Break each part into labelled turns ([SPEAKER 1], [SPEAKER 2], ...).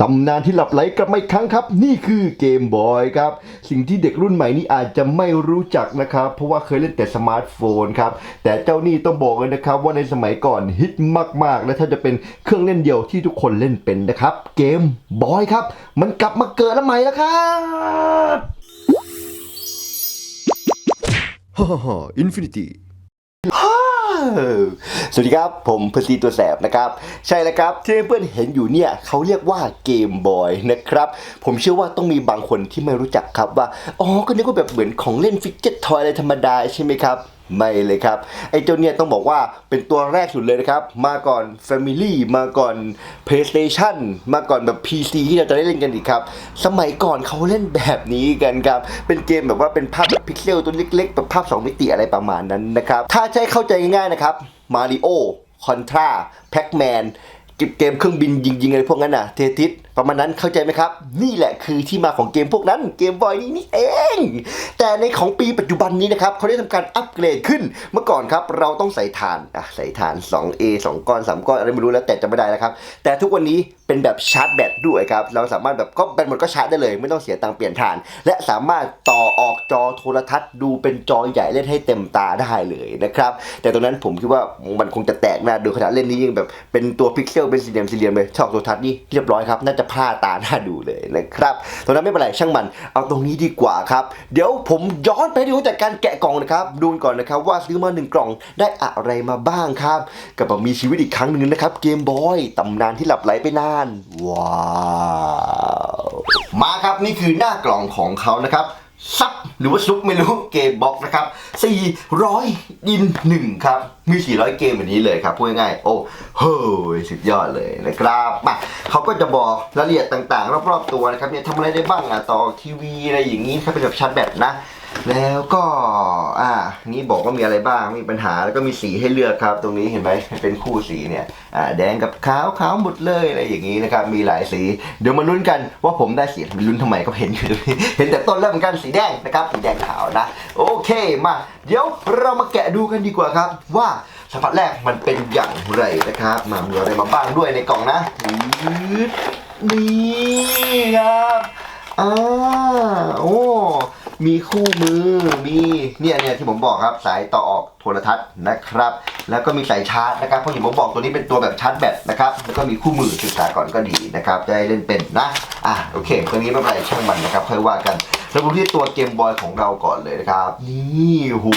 [SPEAKER 1] ตำนานที่หลับไหลกลับมาอีกครั้งครับ นี่คือเกมบอยครับ สิ่งที่เด็กรุ่นใหม่นี่อาจจะไม่รู้จักนะครับ เพราะว่าเคยเล่นแต่สมาร์ทโฟนครับ แต่เจ้านี่ต้องบอกเลยนะครับ ว่าในสมัยก่อนฮิตมากๆ และถ้าจะเป็นเครื่องเล่นเดียวที่ทุกคนเล่นเป็นนะครับ เกมบอยครับ มันกลับมาเกิดแล้วใหม่แล้วครับฮ่าฮ่าฮ่าอินฟินิตี้ สวัสดีครับ ผมเพอร์ซีตัวแสบนะครับ ใช่แล้วครับที่เพื่อนเห็นอยู่เนี่ยเขาเรียกว่าเกมบอยนะครับ ผมเชื่อว่าต้องมีบางคนที่ไม่รู้จักครับว่า อ๋อ ก็นึกว่าแบบเหมือนของเล่นฟิกเก็ตทอยอะไรธรรมดาใช่ไหมครับ ไม่เลยครับ ไอ้เจ้าเนี่ยต้องบอกว่าเป็นตัวแรกสุดเลยนะครับ มาก่อน Family มาก่อน PlayStation มาก่อนแบบ PC ที่เราจะได้เล่นกันอีกครับ สมัยก่อนเขาเล่นแบบนี้กันครับ เป็นเกมแบบว่าเป็นภาพแบบพิกเซลตัวเล็กๆแบบภาพ 2 มิติอะไรประมาณนั้นนะครับ ถ้าใช้เข้าใจง่ายๆนะครับ Mario Contra Pac-Man เกมเครื่องบินยิงๆอะไรพวกนั้นน่ะเทติส ประมาณนั้นเข้าใจไหมครับ นี่แหละคือที่มาของเกมพวกนั้นเกมบอยนี่นี่เอง แต่ในของปีปัจจุบันนี้นะครับเขาได้ทำการอัปเกรดขึ้นเมื่อก่อนครับ เราต้องใส่ถ่านอะใส่ถ่าน 2A 2 ก้อน 3 ก้อนอะไรไม่รู้แล้วแต่จะไม่ได้แล้วครับ แต่ทุกวันนี้เป็นแบบชาร์จแบตด้วยครับ เราสามารถแบบก็แบตหมดก็ชาร์จได้เลย ไม่ต้องเสียตังค์เปลี่ยนถ่าน และสามารถต่อออกจอโทรทัศน์ ดูเป็นจอใหญ่เล่นให้เต็มตาได้เลยนะครับแต่ตรงนั้นผมคิดว่ามันคงจะแตกน้าดูขนาดเล่นนี้ยังแบบเป็นตัวพิกเซลเป็นสี่เหลี่ยมสี่เหลี่ยมเลยชอบโทรทัศน์นี่เรียบร้อยครับน่าจะพลาดตาหน้าดูเลยนะครับตรงนั้นไม่เป็นไรช่างมัน เอาตรงนี้ดีกว่าครับ เดี๋ยวผมย้อนไปดูจากการแกะกล่องนะครับ ดูก่อนนะครับว่าซื้อมาหนึ่งกล่องได้อะไรมาบ้างครับกับแบบมีชีวิตอีกครั้งหนึ่งนะครับเกมบอยตำนานที่หลับไหลไปนาน ว้าว มาครับนี่คือหน้ากล่องของเขานะครับ ซับหรือว่าซุปไม่รู้เกมบ็อกนะครับ 400ยินหนึ่งครับ มี 400 เกมแบบนี้เลยครับ พูดง่ายๆโอ้โหสุดยอดเลยนะครับมาเขาก็จะบอกรายละเอียดต่างๆ รอบๆตัวนะครับเนี่ยทำอะไรได้บ้างอะต่อทีวีอะไรอย่างนี้ครับเป็นแบบชาร์จแบตนะ แล้วก็ อ่านี่บอกว่ามีอะไรบ้าง มีปัญหา แล้วก็มีสีให้เลือกครับ ตรงนี้เห็นไหมเป็นคู่สีเนี่ย อ่า แดงกับขาว ขาวหมดเลยอะไรอย่างนี้นะครับ มีหลายสี เดี๋ยวมาลุ้นกันว่าผมได้สีมันลุ้นทำไมก็เห็นอยู่ เห็นแต่ต้นแล้วเหมือนกัน สีแดงนะครับ สีแดงขาวนะ โอเค มา เดี๋ยวเรามาแกะดูกันดีกว่าครับ ว่าสัมผัสแรกมันเป็นอย่างไรนะครับ มามีอะไรมาบ้างด้วยในกล่องนะอืดนี่ครับ อ่า โอ้ มีคู่มือมีเนี่ยเนี่ยที่ผมบอกครับสายต่อออกโทรทัศน์นะครับ แล้วก็มีสายชาร์จนะครับเพราะอย่างผมบอกตัวนี้เป็นตัวแบบชาร์จแบตนะครับแล้วก็มีคู่มือศึกษาก่อนก็ดีนะครับจะได้เล่นเป็นนะอะโอเคตัวนี้ไม่เป็นไรช่างมันนะครับค่อยว่ากันเราดูที่ตัวเกมบอยของเราก่อนเลยนะครับ นี่หู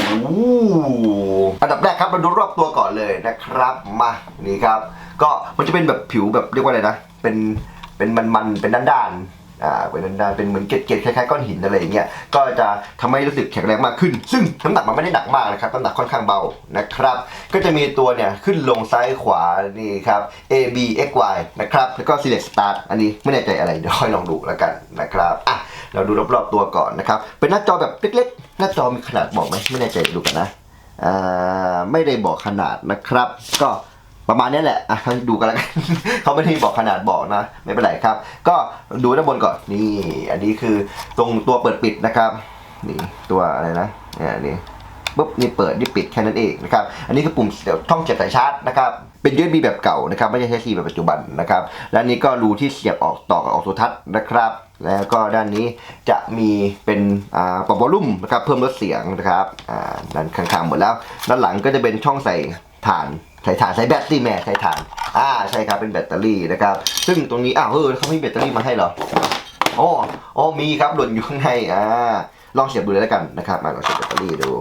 [SPEAKER 1] อันดับแรกครับเราดูรอบตัวก่อนเลยนะครับมานี่ครับ ก็มันจะเป็นแบบผิวแบบเรียกว่าอะไรนะ เป็นเป็นมันๆเป็นด้านๆ อ่าเป็นด้านเป็นเหมือนเกล็ดๆคล้ายๆก้อนหินอะไรอย่างเงี้ยก็จะทำให้รู้สึกแข็งแรงมากขึ้น ซึ่งน้ำหนักมันไม่ได้หนักมากนะครับน้ำหนักค่อนข้างเบานะครับ ก็จะมีตัวเนี่ยขึ้นลงซ้ายขวานี่ครับ A B X Y นะครับแล้วก็ select start อันนี้ไม่แน่ใจอะไรเดี๋ยวค่อยลองดูแล้วกันนะครับอะเราดูรอบๆตัวก่อนนะครับเป็นหน้าจอแบบเล็กๆ หน้าจอมีขนาดบอกไหมไม่แน่ใจดูกันนะอ่าไม่ได้บอกขนาดนะครับ ก็ ประมาณนี้แหละอะดูกันแล้วกัน เขาไม่ได้บอกขนาดบอกนะ ไม่เป็นไรครับ ก็ดูด้านบนก่อน นี่ อันนี้คือตรงตัวเปิดปิดนะครับ นี่ตัวอะไรนะเนี่ยนี่ปุ๊บนี่เปิดนี่ปิดแค่นั้นเองนะครับ อันนี้คือปุ่มเดี๋ยวช่องเสียบสายชาร์จนะครับ เป็น USB แบบเก่านะครับ ไม่ใช่ Type C แบบปัจจุบันนะครับ และนี้ก็รูที่เสียบออกต่อกับออกโทรทัศน์นะครับ แล้วก็ด้านนี้จะมีเป็นอ่าปรับวอลลุ่มนะครับ เพิ่มลดเสียงนะครับ อ่า ด้านข้างๆหมดแล้ว ด้านหลังก็จะเป็นช่องใส่ถ่าน ใส่ถ่านใส่แบตสิแม่ใส่ถ่านอ่าใช่ครับเป็นแบตเตอรี่นะครับ ซึ่งตรงนี้อ้าวเออเขาไม่แบตเตอรี่มาให้เหรอโอ้โอ้มีครับหล่นอยู่ข้างในอ่าลองเสียบดูเลยแล้วกันนะครับมาลองเสียบแบตเตอรี่ดู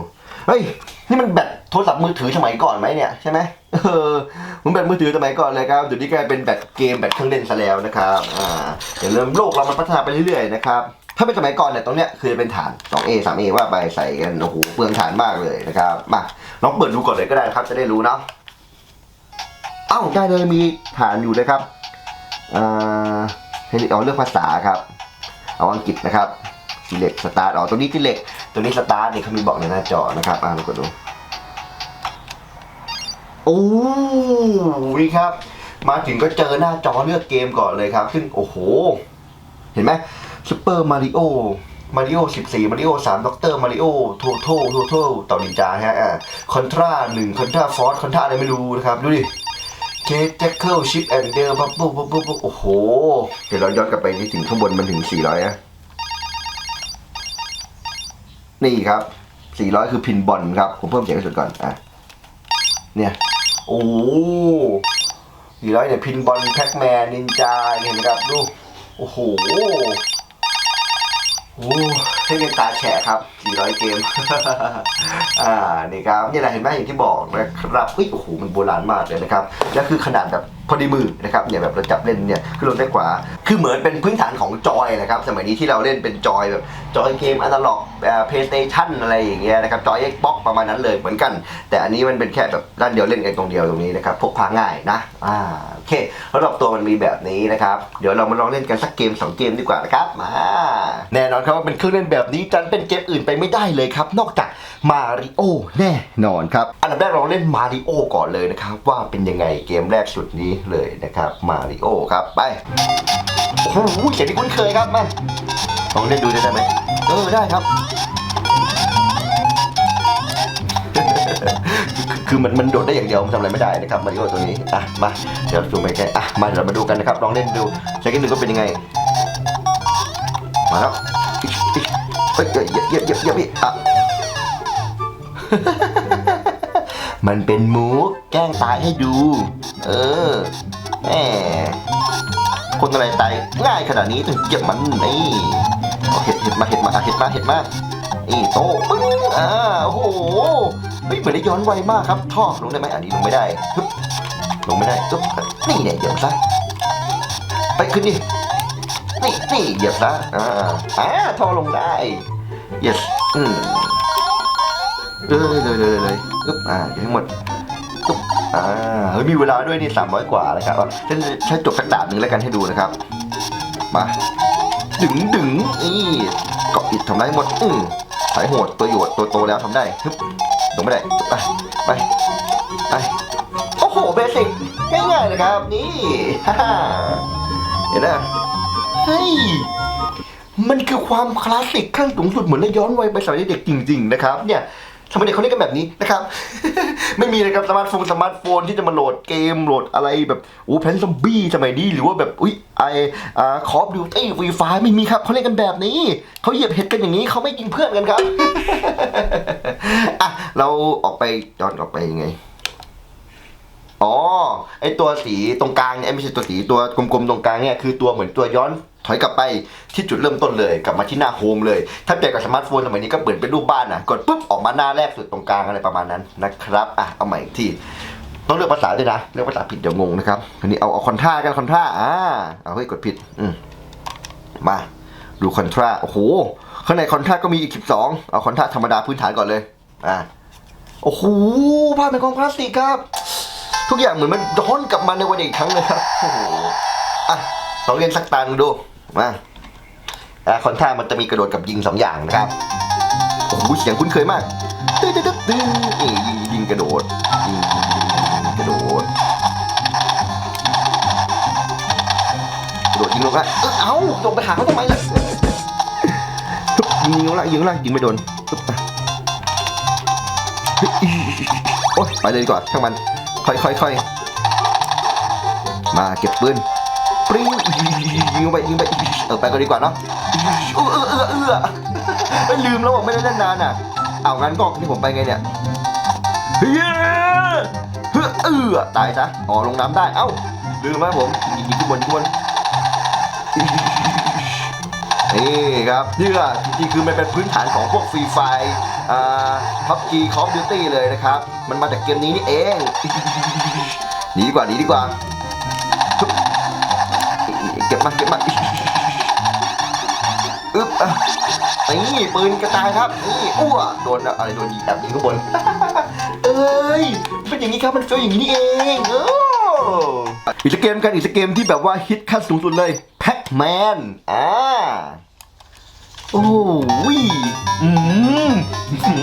[SPEAKER 1] เฮ้ยนี่มันแบตโทรศัพท์มือถือสมัยก่อนไหมเนี่ยใช่ไหมเออมันแบตมือถือสมัยก่อนเลยครับเดี๋ยวนี้กลายเป็นแบตเกมแบตเครื่องเล่นซะแล้วนะครับอ่าเดี๋ยวเริ่มโลกเรามันพัฒนาไปเรื่อยๆนะครับถ้าเป็นสมัยก่อนเนี่ยตรงเนี้ยคือเป็นฐาน 2A 3A ว่าไปใส่กันโอ้โหเปลืองฐานมากเลยนะครับมาลองเปิดดูก่อนเลยก็ได้ครับจะได้รู้เนาะ เอ้าได้เลยมีฐานอยู่นะครับอ่าให้เอาเลือกภาษาครับ เอาอังกฤษนะครับทีเล็กสตาร์ทอ๋อตัวนี้ทีเล็กตัวนี้สตาร์ทนี่เขามีบอกในหน้าจอนะครับอ่าเราก็ดูโอ้นี่ครับ มาถึงก็เจอหน้าจอเลือกเกมก่อนเลยครับ ซึ่งโอ้โห เห็นไหมซูเปอร์มาริโอมาริโอ14 มาริโอ3ด็อกเตอร์มาริโอโทโทโทโทต่อนินจาฮะคอนทรา1คอนทราฟอร์สคอนทราอะไรไม่รู้นะครับ ดูดิ แคเจ็คเคิลชิปแอนเดอร์ปั๊บปุ๊บปุ๊บปุ๊บปุ๊บโอ้โห เดี๋ยวเราย้อนกลับไปนี่ถึงข้างบนมันถึง 400นะนี่ครับ 400 คือพินบอลครับ ผมเพิ่มเสียงให้สุดก่อนอะเนี่ยโอ้400เนี่ยพินบอลแพ็กแมนนินจาเห็นไหมครับดูโอ้โหโอ้ ให้เงินตาแฉะครับ400เกม อ่า นี่ครับ นี่แหละเห็นไหมอย่างที่บอกนะครับอุ้ยโอ้โห มันโบราณมากเลยนะครับ แล้วคือขนาดแบบพอดีมือนะครับเนี่ยแบบเราจับเล่นเนี่ยคือลงได้กว่าคือเหมือนเป็นพื้นฐานของจอยนะครับสมัยนี้ที่เราเล่นเป็นจอยแบบจอยเกมอนาล็อกเพย์สเตชันอะไรอย่างเงี้ยนะครับจอย Xbox ประมาณนั้นเลยเหมือนกัน แต่อันนี้มันเป็นแค่แบบด้านเดียวเล่นกันตรงเดียวตรงนี้นะครับพกพาง่ายนะอ่าโอเคแล้วรอบตัวมันมีแบบนี้นะครับเดี๋ยวเรามาลองเล่นกันสักเกมสองเกมดีกว่านะครับมาแน่นอนครับว่าเป็นเครื่องเล่นแบบนี้จันเป็นเกมอื่นไปไม่ได้เลยครับนอกจากมาริโอแน่นอนครับอันดับแรกเราเล่นมาริโอก่อนเลยนะครับว่าเป็นยังไงเกมแรกสุดนี้เลยนะครับมาริโอครับไปโอ้โหเสียงที่คุ้นเคยครับมาลองเล่นดูได้ไหมเออได้ครับคือมันมันโดดได้อย่างเดียวมันทำอะไรไม่ได้นะครับมาริโอตัวนี้อะมาเดี๋ยวซูมไปใกล้อะมาเดี๋ยวเรามาดูกันนะครับลองเล่นดูเช็คกันดูก็เป็นยังไงมาแล้วอิ๊ยเฮ้ยเยอะเยอะเยอะเยอะพี่อะมันเป็นมุกแกล้งตายให้ดู เออ คนอะไรตายง่ายขนาดนี้ถึงเก็บมันนี่เห็ดเห็ดมาเห็ดมาเห็ดมาเห็ดมานี่โต้ปึ้งอ่าโอ้โหเฮ้ยเหมือนได้ย้อนไวมากครับท่อลงได้ไหมอันนี้ลงไม่ได้ปึ๊บลงไม่ได้ปึ๊บนี่เนี่ยเหยียบซะไปขึ้นดินี่นี่เหยียบซะอ่าอ่าท่อลงได้ yes อืมเลยเลยเลยเลยปึ๊บอ่าเดี๋ยวให้หมด อ่าเฮ้ยมีเวลาด้วยนี่สามร้อยกว่านะครับเอฉันใช้จบสักดาบหนึ่งแล้วกันให้ดูนะครับ มาดึงดึงนี่เกาะอิดทำได้หมดอืมสายโหดตัวโยดตัวโตแล้วทำได้ฮึบลงไม่ได้ไปไปไปโอ้โหเบสิกง่ายๆเลยครับ นี่ฮ่าฮ่าเห็นไหมเฮ้ยมันคือความคลาสสิกขั้นสูงสุดเหมือนได้ย้อนวัยไปสมัยเด็กจริง ๆ นะครับ เนี่ย ทำไมเด็กเขาเล่นกันแบบนี้นะครับ ไม่มีนะครับสมาร์ทโฟนสมาร์ทโฟนที่จะมาโหลดเกมโหลดอะไรแบบโอ้แพนซอมบี้สมัยนี้หรือว่าแบบอุ้ยไออาคอฟดิวตี้ฟรีไฟไม่มีครับเขาเล่นกันแบบนี้เขาเหยียบเห็ดกันอย่างนี้เขาไม่กินเพื่อนกันครับอะเราออกไปย้อนออกไปยังไงอ๋อไอตัวสีตรงกลางเนี่ยไม่ใช่ตัวสีตัวกลมๆตรงกลางเนี่ยคือตัวเหมือนตัวย้อน ถอยกลับไปที่จุดเริ่มต้นเลยกลับมาที่หน้าโฮมเลย ถ้าเปรียบกับสมาร์ทโฟนสมัยนี้ก็เหมือนเป็นรูปบ้านนะกดปุ๊บออกมาหน้าแรกสุดตรงกลางอะไรประมาณนั้นนะครับอะเอาใหม่อีกทีต้องเลือกภาษาด้วยนะเลือกภาษาผิดเดี๋ยวงงนะครับอันนี้เอาเอาคอนท่ากันคอนท่าอ่าเอาเฮ้ยกดผิดอืมมาดูคอนทราโอ้โหข้างในคอนทราก็มีอีก 12 เอาคอนทราธรรมดาพื้นฐานก่อนเลยอ่าโอ้โหภาพเป็นของคลาสสิกครับ ทุกอย่างเหมือนมันย้อนกลับมาในวันเด็กอีกครั้งเลยครับโอ้โหอะลองเล่นสักตาหนึ่งดู มาอะคอนท่ามันจะมีกระโดดกับยิงสองอย่างนะครับโอ้โหเสียงคุ้นเคยมากตึ๊ดตึ๊ดตึ๊ดตึ๊ดนี่ยิงยิงกระโดดยิงยิงยิงกระโดดกระโดดยิงลงละเออเอ้าลงไปหาเขาทำไมล่ะปึ๊บยิงยิงลงละยิงลงละยิงไม่โดนปึ๊บโอ๊ยไปเลยดีกว่าช่างมัน ค่อยค่อยค่อยมาเก็บปืน ปริ้งยิงไปยิงไปเออไปก็ดีกว่าเนาะเออเออเออเออไม่ลืมแล้วบอกไม่ได้เล่นนานอะเอางั้นก็ที่ผมไปไงเนี่ยเฮ้ยเฮ้ยเออตายซะอ๋อลงน้ำได้เอ้าลืมไหมผมยิงขึ้นบนขึ้นบนนี่ครับนี่ก็จริงๆคือมันเป็นพื้นฐานของพวกฟรีไฟพับจีคอมดิวตี้เลยนะครับ มันมาจากเกมนี้นี่เองหนีดีกว่าหนีดีกว่า ก็บมาเก็บมาอึ๊บอะนี่ปืนกระจายครับ นี่อ้วโดนอะไรโดนยิงแอบยิงข้างบน เอ้ย เป็นอย่างนี้ครับ มันเฟลอย่างนี้เองโอ้อีกสักเกมกันอีกสักเกมที่แบบว่าฮิตขั้นสูงสุดเลยแพ็กแมนอ่าโอ้ยอืม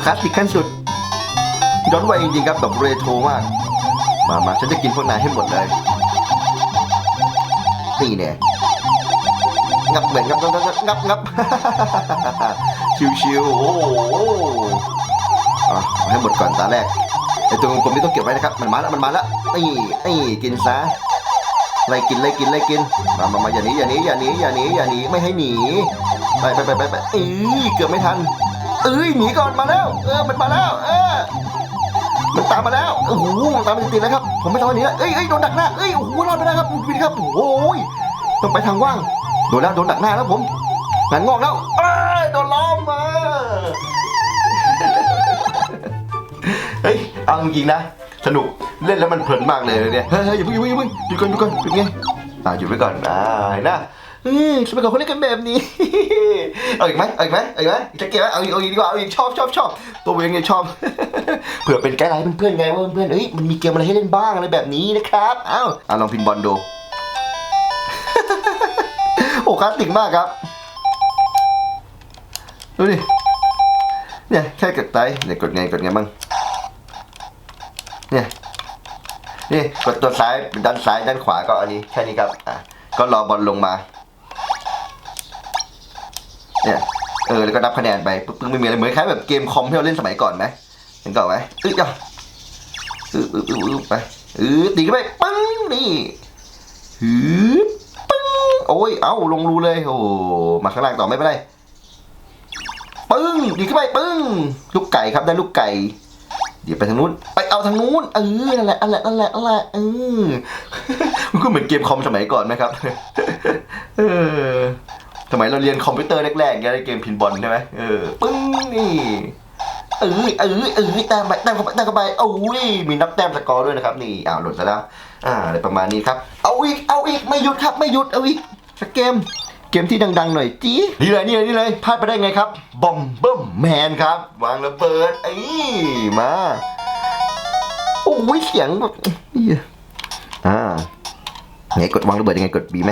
[SPEAKER 1] คลาสสิกขั้นสุดย้อนวัยจริงๆครับแบบเรโทรมาก มามาฉันจะกินพวกนายให้หมดเลยนี่เนี่ย งับเหมือนงับงับงับงับงับชิวๆโอ้โหอะเอให้หมดก่อนตาแรกไอตัวกลมนี่ต้องเก็บไว้นะครับ มันมาแล้วมันมาแล้วนี่นี่กินซะไล่กินไล่กินไล่กินมามามาอย่าหนีอย่าหนีอย่าหนีอย่าหนีอย่าหนีไม่ให้หนีไปไปไปไปไปเอ้ยเกือบไม่ทันเอ้ยหนีก่อนมาแล้ว เออมันมาแล้วเออมันตามมาแล้วโอ้โหมันตามมาติดๆแล้วครับผมไม่ต้องหนีแล้วเอ้ยเอ้ยโดนดักหน้าเอ้ยโอ้โหรอดไปได้ครับคุณครับโอ้ยต้องไปทางว่าง โดนแล้วโดนดักหน้าแล้วผมงานงอกแล้วเอ้ยโดนล้อมมาเฮ้ยเอาจริงๆนะ สนุกเล่นแล้วมันเพลินมากเลยเนี่ยเฮ้ยเฮ้ยอย่าเพิ่งอย่าเพิ่งอย่าเพิ่งหยุดก่อนหยุดก่อนหยุดไงอ่าหยุดไว้ก่อนอ่านะเออสมัยก่อนเขาเล่นกันแบบนี้ เอาอีกไหมเอาอีกไหมเอาอีกไหมจะเก็บไหมเอาอีกเอาอีกดีกว่าเอาอีกชอบชอบชอบตัวเองยังชอบเผื่อเป็นไกด์ไลน์เพื่อนๆไงว่าเพื่อนๆเอ้ยมันมีเกมอะไรให้เล่นบ้างอะไรแบบนี้นะครับเอ้าอะลองพินบอลดู อ้คลาสสิกมากครับ ดูดิ เนี่ยแค่กดไลค์เนี่ยกดไงกดไงบ้าง เนี่ย นี่กดตัวซ้ายด้านซ้ายด้านขวาก็อันนี้แค่นี้ครับ อะ ก็รอบอลลงมา เนี่ยเออแล้วก็นับคะแนนไปปึ๊บไม่มีอะไรเหมือนคล้ายแบบเกมคอมที่เราเล่นสมัยก่อนไหมเห็นก่อนไหมอึ๊ยจ้ะอึ๊บอึ๊บอึ๊บอึ๊บไปอึ๊บตีขึ้นไปปึ้งนี่ฮึบ โอ้ย เอ้า ลงรูเลย โอ้มาข้างล่างต่อไม่เป็นไร ปึ้งดีขึ้นไป ปึ้ง ลูกไก่ครับ ได้ลูกไก่ เดี๋ยวไปทางนู้น ไปเอาทางนู้น เออนั่นแหละนั่นแหละนั่นแหละนั่นแหละเออมันก็เหมือนเกมคอมสมัยก่อนไหมครับ เออสมัยเราเรียนคอมพิวเตอร์แรกๆเนี่ยได้เกมพินบอลใช่ไหมเออ ปึ้งนี่เออเออเออแต้มไปแต้มเข้าไปแต้มเข้าไปโอ้ยมีนับแต้มสกอร์ด้วยนะครับ นี่อ้าวหล่นซะแล้ว อ่าอะไรประมาณนี้ครับ เอาอีก เอาอีก ไม่หยุดครับ ไม่หยุด เอาอีก สักเกม เกมที่ดังๆหน่อยจีนี่เลยนี่เลยนี่เลยพลาดไปได้ไงครับ บอมเบิ้มแมนครับ วางระเบิดไอ้มา โอ้ยเสียงแบบเอ่าไงกดวางระเบิดยังไงกดบีไหม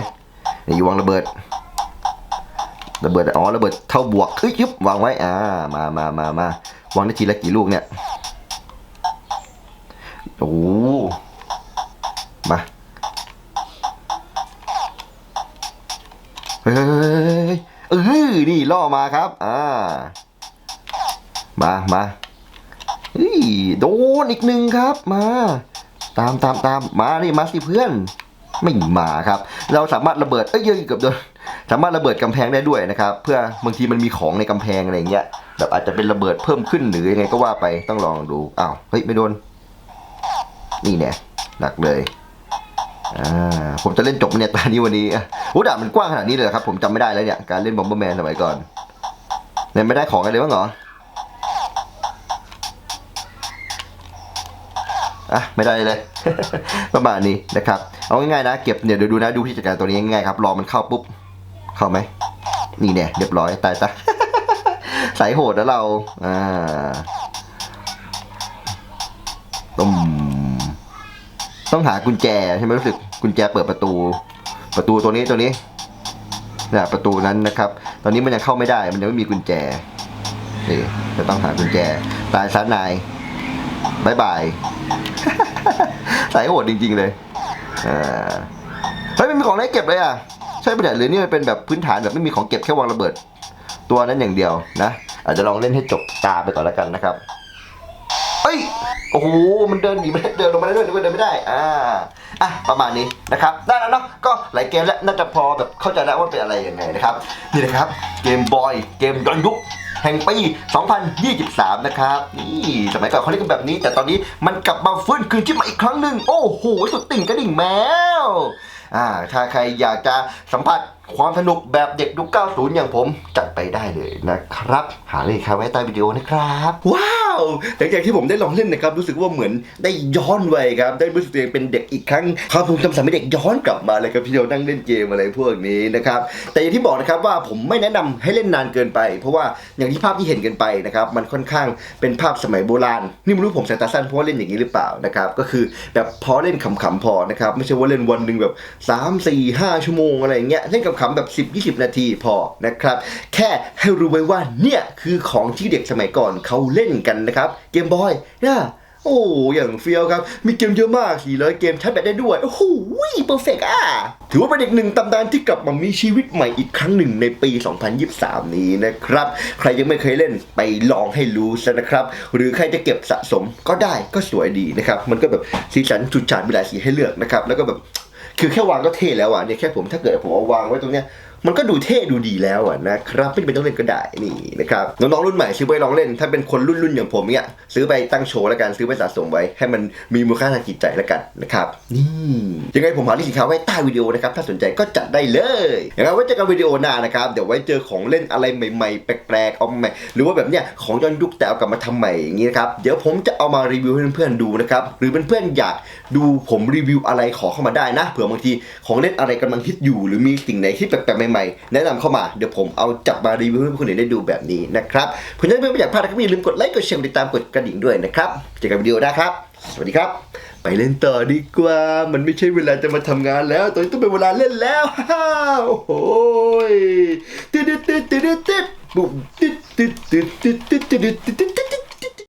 [SPEAKER 1] อยู่วางระเบิดระเบิดอ๋อระเบิดเท่าบวกเอ้ยยึบวางไว้อ่ามามามามาวางได้ทีละกี่ลูกเนี่ยโอ้โหมา เฮ้ยเออนี่ล่อมาครับ อ่า มามาเฮ้ยโดนอีกหนึ่งครับ มา ตามตามตามมานี่มาสิเพื่อน ไม่มาครับ เราสามารถระเบิดเอ้ยเยอะเกือบโดนสามารถระเบิดกำแพงได้ด้วยนะครับ เพื่อบางทีมันมีของในกำแพงอะไรอย่างเงี้ยแบบอาจจะเป็นระเบิดเพิ่มขึ้นหรือยังไงก็ว่าไปต้องลองดูอ้าวเฮ้ยไม่โดน นี่เนี่ยหนักเลย ผมจะเล่นจบเนี่ยตอนนี้วันนี้โอ้ด่ามันกว้างขนาดนี้เลยเหรอครับ ผมจำไม่ได้แล้วเนี่ยการเล่นบอมเบอร์แมนสมัยก่อนเนี่ยไม่ได้ของกันเลยบ้างเหรออะไม่ได้เลย ประมาณนี้นะครับเอาง่ายๆนะเก็บเนี่ยเดี๋ยวดูนะดูพิจารณาตัวนี้ง่ายๆครับรอมันเข้าปุ๊บ เข้าไหมนี่เนี่ยเรียบร้อยตายซะสายโหดแล้วเราอ่าต้ม ต้องหากุญแจใช่ไหมรู้สึกกุญแจเปิดประตู ประตูตัวนี้ตัวนี้นะประตูนั้นนะครับ ตอนนี้มันยังเข้าไม่ได้ มันยังไม่มีกุญแจนี่จะต้องหากุญแจตายซะนายบายบายสายโหดจริง ๆ เลยอ่าเฮ้ยไม่มีของให้เก็บเลยอะใช่ประเนี่ยหรือนี่มันเป็นแบบพื้นฐานแบบไม่มีของเก็บแค่วางระเบิด ตัวนั้นอย่างเดียวนะอาจจะลองเล่นให้จบตาไปก่อนแล้วกันนะครับ เอ้ย โอ้โห มันเดินหนีไม่ได้เดินลงมาได้ด้วยนึกว่าเดินไม่ได้ อ่า อะ ประมาณนี้นะครับ ได้แล้วเนาะ ก็หลายเกมแล้วน่าจะพอแบบเข้าใจแล้วว่าเป็นอะไรยังไงนะครับ นี่นะครับ เกมบอย เกมย้อนยุคแห่งปี 2023 นะครับ นี่สมัยก่อนเขาเล่นกันแบบนี้ แต่ตอนนี้มันกลับมาฟื้นคืนชีพมาอีกครั้งหนึ่ง โอ้โห สุดติ่งกระดิ่งแมวอ่า ถ้าใครอยากจะสัมผัส ความสนุกแบบเด็กยุค90 อย่างผม จัดไปได้เลยนะครับ หาเลยครับไว้ใต้วิดีโอนะครับ ว้าวหลังจากที่ผมได้ลองเล่นนะครับ รู้สึกว่าเหมือนได้ย้อนวัยครับ ได้รู้สึกตัวเองเป็นเด็กอีกครั้งความทรงจำสมัยเด็กย้อนกลับมาเลยครับพี่เรานั่งเล่นเกมอะไรพวกนี้นะครับ แต่อย่างที่บอกนะครับว่าผมไม่แนะนำให้เล่นนานเกินไป เพราะว่าอย่างที่ภาพที่เห็นกันไปนะครับ มันค่อนข้างเป็นภาพสมัยโบราณ นี่ไม่รู้ผมสายตาสั้นเพราะว่าเล่นอย่างนี้หรือเปล่านะครับ ก็คือแบบพอเล่นขำๆพอนะครับ ไม่ใช่ว่าเล่นวันหนึ่งแบบ 3 4 5 ชั่วโมงอะไรเงี้ย เล่นขำๆแบบ 10 20 นาทีพอนะครับ แค่ให้รู้ไว้ว่าเนี่ยคือของที่เด็กสมัยก่อนเขาเล่นกันนะครับ เกมบอยนะโอ้อย่างเฟี้ยวครับ มีเกมเยอะมาก400เกมใช้แบตได้ด้วย โอ้โหเพอร์เฟกอะ ถือว่าเป็นอีกหนึ่งตำนานที่กลับมามีชีวิตใหม่อีกครั้งหนึ่งในปี 2023 นี้นะครับ ใครยังไม่เคยเล่นไปลองให้รู้ซะนะครับ หรือใครจะเก็บสะสมก็ได้ก็สวยดีนะครับ มันก็แบบสีสันจุดจานมีหลายสีให้เลือกนะครับ แล้วก็แบบ คือแค่วางก็เท่แล้วอะเนี่ยแค่ผมถ้าเกิดผมเอาวางไว้ตรงเนี้ย มันก็ดูเท่ดูดีแล้วอะนะครับไม่จำเป็นต้องเล่นก็ได้นี่นะครับน้องๆรุ่นใหม่ซื้อไปลองเล่น ถ้าเป็นคนรุ่นๆอย่างผมเนี่ยซื้อไปตั้งโชว์แล้วกันซื้อไปสะสมไว้ ให้มันมีมูลค่าทางจิตใจแล้วกันนะครับนี่ยังไงผมหาลิงก์สินค้าไว้ใต้วิดีโอนะครับถ้าสนใจก็จัดได้เลยอย่างไรไว้เจอกันวิดีโอหน้านะครับเดี๋ยวไว้เจอของเล่นอะไรใหม่ๆแปลกๆเอาใหม่หรือว่าแบบเนี้ยของย้อนยุคแต่เอากลับมาทำใหม่อย่างนี้นะครับเดี๋ยวผมจะเอามารีวิวให้เพื่อนๆดูนะครับหรือเพื่อนๆอยากดูผมรีวิวอะไรขอเข้ามาได้นะเผื่อบางทีของเล่นอะไรกำลังฮิตอยู่ หรือมีสิ่งไหนที่แปลกๆใหม่ๆ แนะนำเข้ามาเดี๋ยวผมเอาจับมารีวิวให้คุณเห็นได้ดูแบบนี้นะครับคุณจะไม่ไม่อยากพลาดก็อย่าลืมกดไลค์กดแชร์ติดตามกดกระดิ่งด้วยนะครับเจอกันวิดีโอหน้าครับ สวัสดีครับ ไปเล่นต่อดีกว่า มันไม่ใช่เวลาจะมาทำงานแล้วตอนนี้ต้องเป็นเวลาเล่นแล้วฮ่าโอ้โหติดติดติดติดติดบุบติดติดติดติดติดติดติด